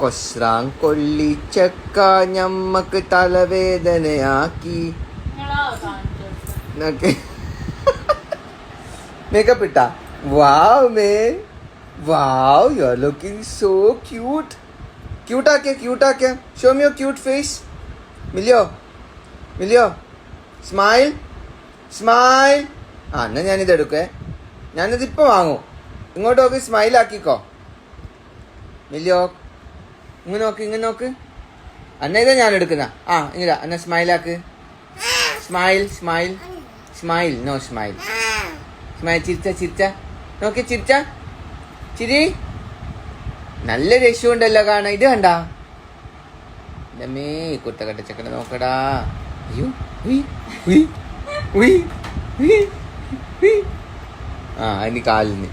കൊസ്രാൻ കൊള്ളിച്ചക്ക ഞമ്മക്ക് തലവേദനയാക്കി. മേക്കപ്പ് ഇട്ടാ wow may. Wow you are looking so cute ക്യൂട്ടാക്കിയ ക്യൂട്ടാക്കിയ show me your cute face മില്ലിയോ മില്ലിയോ smile smile ആ എന്നാ ഞാനിത് എടുക്കേ. ഞാനിത് ഇപ്പൊ വാങ്ങും. ഇങ്ങോട്ട് നോക്കി സ്മൈൽ ആക്കിക്കോ. മില്ലിയോ ഇങ്ങനെ നോക്ക് ഇങ്ങനെ നോക്ക്. അന്ന ഇതാ ഞാൻ എടുക്കുന്ന. ആ ഇങ്ങനെ അന്ന സ്മൈലാക്ക് smile smile smile no smile smile ചിരിച്ച ചിരിച്ച. നോക്കി ചിരിച്ച. ചിരി. നല്ല രക്ഷമുണ്ടല്ലോ കാണാൻ. ഇത് കണ്ട? മേ കുത്തക്കട്ട ചക്കട നോക്കടാ. അയ്യോ. ആ അതിന് കാലിന്.